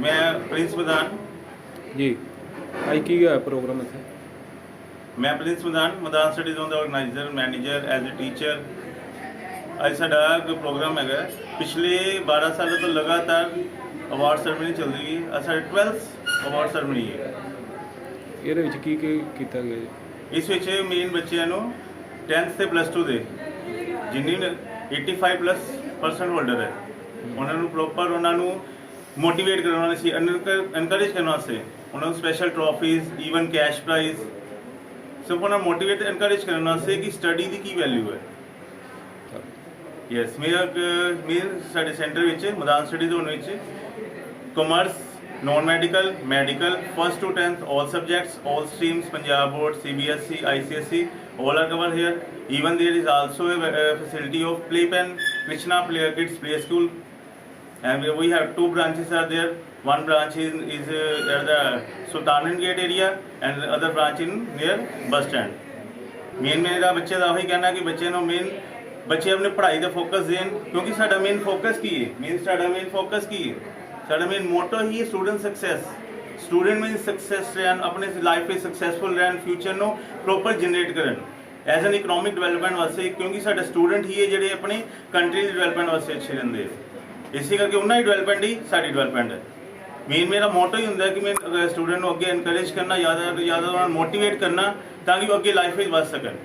ਮੈਂ ਪ੍ਰਿੰਸ ਮਦਾਨ ਜੀ। ਅੱਜ ਕੀ ਹੋਇਆ ਪ੍ਰੋਗਰਾਮ ਇੱਥੇ? ਮੈਂ Prince Madan Madan studies the organiser manager as a teacher ਅੱਜ ਸਾਡਾ ਇੱਕ ਪ੍ਰੋਗਰਾਮ ਹੈਗਾ। ਪਿਛਲੇ 12 ਸਾਲਾਂ ਤੋਂ ਲਗਾਤਾਰ ਅਵਾਰਡ ਸਰਮਨੀ ਚੱਲ ਰਹੀ। ਹੈ ਅੱਜ ਸਾਡਾ 12th ਅਵਾਰਡ ਸਰਮਨੀ ਹੈ। ਇਹਦੇ ਵਿੱਚ ਕੀ ਕੀ ਕੀਤਾ ਗਿਆ ਜੀ? ਇਸ ਵਿੱਚ ਮੇਨ ਬੱਚਿਆਂ ਨੂੰ 10th ਤੇ ਪਲੱਸ 2 ਦੇ ਜਿੰਨੀ ਨੇ 85 ਪਲੱਸ ਪਰਸੈਂਟ ਹੋਲਡਰ ਹੈ। ਉਹਨਾਂ ਨੂੰ ਪ੍ਰੋਪਰ ਉਹਨਾਂ ਨੂੰ ਮੋਟੀਵੇਟ ਕਰਨ ਵਾਸਤੇ ਐਨਕਰੇਜ ਕਰਨ ਵਾਸਤੇ। ਉਹਨਾਂ ਨੂੰ special trophies even cash prize ਸਭ ਉਹਨਾਂ ਮੋਟੀਵੇਟ ਐਨਕਰੇਜ ਕਰਨ ਵਾਸਤੇ ਕਿ ਸਟੱਡੀ ਦੀ ਕੀ ਵੈਲਿਊ ਹੈ। ਯੈਸ ਮੇਰਾ ਮੇਰ ਸਾਡੇ ਸੈਂਟਰ ਵਿੱਚ ਮਦਾਨ ਸਟੱਡੀ ਜ਼ੋਨ ਵਿੱਚ commerce non medical medical first two 10th all subjects all streams punjab board cbsc icse all are covered here even there is also a, uh facility of playpen krishna play kids play school and we- we have two branches are there one branch is, is uh, at the sultanan gate area and the other branch in near bus stand main ਮੇਰਾ ਬੱਚੇ ਦਾ ਉਹੀ ਕਹਿਣਾ ਕਿ ਬੱਚੇ ਨੂੰ main ਬੱਚੇ ਆਪਣੇ ਪੜ੍ਹਾਈ ਤੇ ਫੋਕਸ ਦੇਣ ਕਿਉਂਕਿ ਸਾਡਾ ਮੇਨ ਫੋਕਸ ਕੀ ਹੈ ਮੇਨ ਸਾਡਾ ਮੇਨ ਫੋਕਸ ਕੀ ਹੈ ਸਾਡਾ ਮੇਨ ਮੋਟੋ ਹੀ ਹੈ student success student main success ਰਹਿਣ ਆਪਣੇ ਲਾਈਫ ਵਿੱਚ ਸਕਸੈਸਫੁਲ ਰਹਿਣ ਫਿਊਚਰ ਨੂੰ ਪ੍ਰੋਪਰ ਜਨਰੇਟ ਕਰਨ ਐਜ਼ ਐਨ ਇਕਨੋਮਿਕ ਡਿਵੈਲਪਮੈਂਟ ਵਾਸਤੇ ਕਿਉਂਕਿ ਸਾਡੇ ਸਟੂਡੈਂਟ ਹੀ ਹੈ ਜਿਹੜੇ ਆਪਣੀ ਕੰਟਰੀ ਦੀ ਡਿਵੈਲਪਮੈਂਟ ਵਾਸਤੇ ਅੱਛੇ ਰਹਿੰਦੇ ਆ ਇਸੇ ਕਰਕੇ ਉਹਨਾਂ ਦੀ ਡਿਵੈਲਪਮੈਂਟ ਹੀ ਸਾਡੀ ਡਿਵੈਲਪਮੈਂਟ ਹੈ ਮੇਨ ਮੇਰਾ ਮੋਟੋ ਹੀ ਹੁੰਦਾ ਕਿ ਮੈਂ ਸਟੂਡੈਂਟ ਨੂੰ ਅੱਗੇ ਐਨਕਰੇਜ ਕਰਨਾ ਜ਼ਿਆਦਾ ਤੋਂ ਜ਼ਿਆਦਾ ਉਹਨਾਂ ਨੂੰ ਮੋਟੀਵੇਟ ਕਰਨਾ ਤਾਂ ਕਿ ਉਹ ਅੱਗੇ ਲਾਈਫ ਵਿੱਚ ਵੱਧ ਸਕਣ